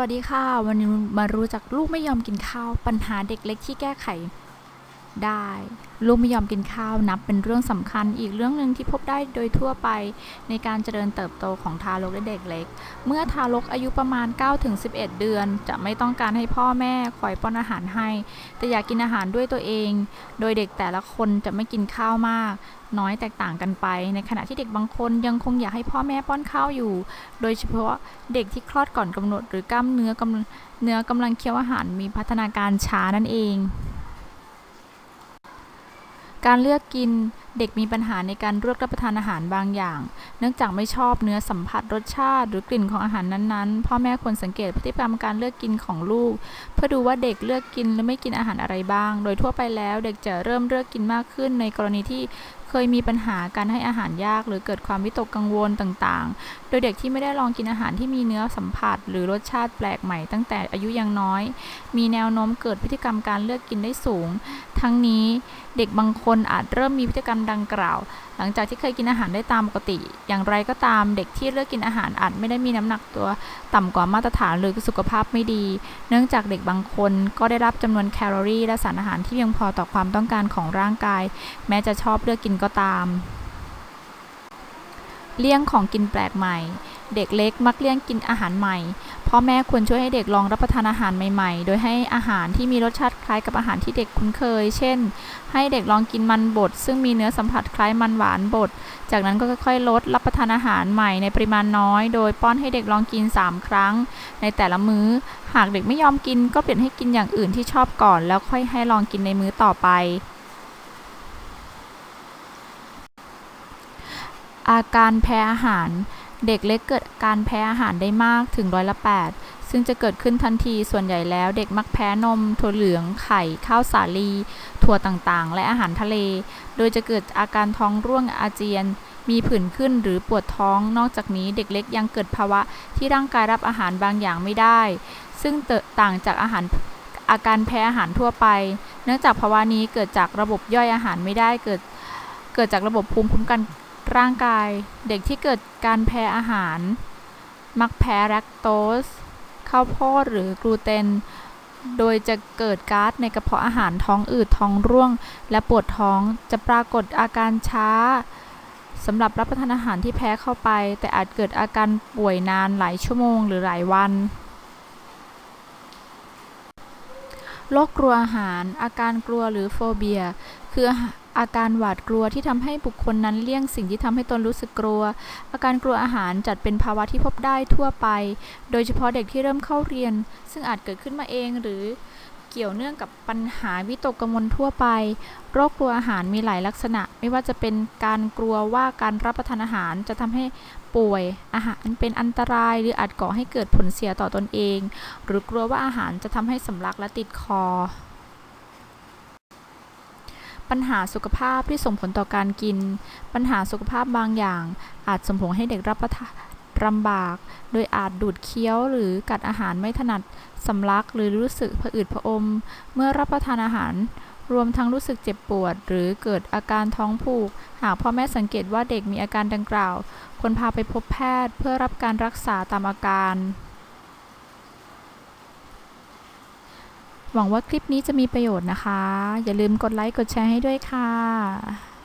วัสดีค่ะ วันนี้มารู้จักลูกไม่ยอมกินข้าว ปัญหาเด็กเล็กที่แก้ไข ได้ ลูกไม่ยอมกินข้าวนับเป็นเรื่องสำคัญ อีกเรื่องหนึ่งที่พบได้โดยทั่วไปในการเจริญเติบโตของทารกและเด็กเล็ก เมื่อทารกอายุประมาณ 9-11 เดือน จะไม่ต้องการให้พ่อแม่คอยป้อนอาหารให้ แต่อยากกินอาหารด้วยตัวเอง โดยเด็กแต่ละคนจะไม่กินข้าวมาก น้อยแตกต่างกันไป ในขณะที่เด็กบางคนยังคงอยากให้พ่อแม่ป้อนข้าวอยู่ โดยเฉพาะเด็กที่คลอดก่อนกำหนด หรือกล้ามเนื้อกำเนื้อกำลังเคี้ยวอาหารมีพัฒนาการช้านั่นเอง การเลือกกิน เด็กมีปัญหาในการเลือกรับประทานอาหารบางอย่าง เนื่องจากไม่ชอบเนื้อสัมผัสรสชาติ หรือกลิ่นของอาหารนั้นๆ พ่อแม่ควรสังเกตพฤติกรรมการเลือกกินของลูก เพื่อดูว่าเด็กเลือกกินหรือไม่กินอาหารอะไรบ้าง โดยทั่วไปแล้วเด็กจะเริ่มเลือกกินมากขึ้นในกรณีที่เคยมีปัญหาการให้อาหารยาก หรือเกิดความวิตกกังวลต่างๆ โดยเด็กที่ไม่ได้ลองกินอาหารที่มีเนื้อสัมผัส หรือรสชาติแปลกใหม่ตั้งแต่อายุยังน้อย มีแนวโน้มเกิดพฤติกรรมการเลือกกินได้สูง ทั้งนี้เด็กบางคนอาจเริ่มมีพฤติกรรมดังกล่าว หลังจากที่เคยกินอาหารได้ตามปกติ อย่างไรก็ตามเด็กที่เลือกกินอาหารอาจไม่ได้มีน้ำหนักตัวต่ำกว่ามาตรฐานหรือสุขภาพไม่ดี เนื่องจากเด็กบางคนก็ได้รับจำนวนแคลอรี่และสารอาหารที่เพียงพอต่อความต้องการของร่างกาย แม้จะชอบเลือกกินก็ตาม เลี่ยงของกินแปลกใหม่ เด็กเล็กมักเลี่ยงกินอาหารใหม่ พ่อแม่ควรช่วยให้เด็กลองรับประทานอาหารใหม่ๆ โดยให้อาหารที่มีรสชาติคล้ายกับอาหารที่เด็กคุ้นเคย เช่น ให้เด็กลองกินมันบดซึ่งมีเนื้อสัมผัสคล้ายมันหวานบด จากนั้นก็ค่อยๆ ลดรับประทานอาหารใหม่ในปริมาณน้อย โดยป้อนให้เด็กลองกิน 3 ครั้ง ในแต่ละมื้อ หากเด็กไม่ยอมกินก็เปลี่ยนให้กินอย่างอื่นที่ชอบก่อน แล้วค่อยให้ลองกินในมื้อต่อไป อาการแพ้อาหาร เด็กเล็กเกิดการแพ้อาหารได้มากถึงร้อยละ8ซึ่งจะเกิดขึ้นทันทีส่วนใหญ่แล้วเด็กมักแพ้นม ถั่วเหลือง ไข่ ข้าวสาลี ถั่วต่างๆ และอาหารทะเล โดยจะเกิดอาการท้องร่วงอาเจียน มีผื่นขึ้นหรือปวดท้อง นอกจากนี้เด็กเล็กยังเกิดภาวะที่ร่างกายรับอาหารบางอย่างไม่ได้ ซึ่งต่างจากอาหารอาการแพ้อาหารทั่วไป เนื่องจากภาวะนี้เกิดจากระบบย่อยอาหารไม่ได้เกิดเกิดจากระบบภูมิคุ้มกัน ร่างกายเด็กที่เกิดการแพ้อาหาร มักแพ้แลคโตสข้าวโพดหรือกลูเตน โดยจะเกิดก๊าซในกระเพาะอาหารท้องอืดท้องร่วง และปวดท้องจะปรากฏอาการช้าสำหรับรับประทานอาหารที่แพ้เข้าไป แต่อาจเกิดอาการป่วยนานหลายชั่วโมงหรือหลายวันโรคกลัวอาหาร อาการกลัวหรือโฟเบีย คือ อาการหวาดกลัวที่ทำให้บุคคลนั้นเลี่ยงสิ่งที่ทำให้ตนรู้สึกกลัว อาการกลัวอาหารจัดเป็นภาวะที่พบได้ทั่วไป โดยเฉพาะเด็กที่เริ่มเข้าเรียน ซึ่งอาจเกิดขึ้นมาเองหรือเกี่ยวเนื่องกับปัญหาวิตกกังวลทั่วไป โรคกลัวอาหารมีหลายลักษณะ ไม่ว่าจะเป็นการกลัวว่าการรับประทานอาหารจะทำให้ป่วยอาหารเป็นอันตรายหรืออาจก่อให้เกิดผลเสียต่อตอนเอง หรือกลัวว่าอาหารจะทำให้สำลักและติดคอ ปัญหาสุขภาพที่ส่งผลต่อการกิน ปัญหาสุขภาพบางอย่าง อาจส่งผลให้เด็กรับประทานลำบาก โดยอาจดูดเคี้ยวหรือกัดอาหารไม่ถนัดสำลักหรือรู้สึกผะอืดผะอม เมื่อรับประทานอาหาร รวมทั้งรู้สึกเจ็บปวด หรือเกิดอาการท้องผูก หากพ่อแม่สังเกตว่าเด็กมีอาการดังกล่าว ควรพาไปพบแพทย์เพื่อรับการรักษาตามอาการ หวังว่าคลิปนี้จะมีประโยชน์นะคะ อย่าลืมกดไลค์กดแชร์ให้ด้วยค่ะ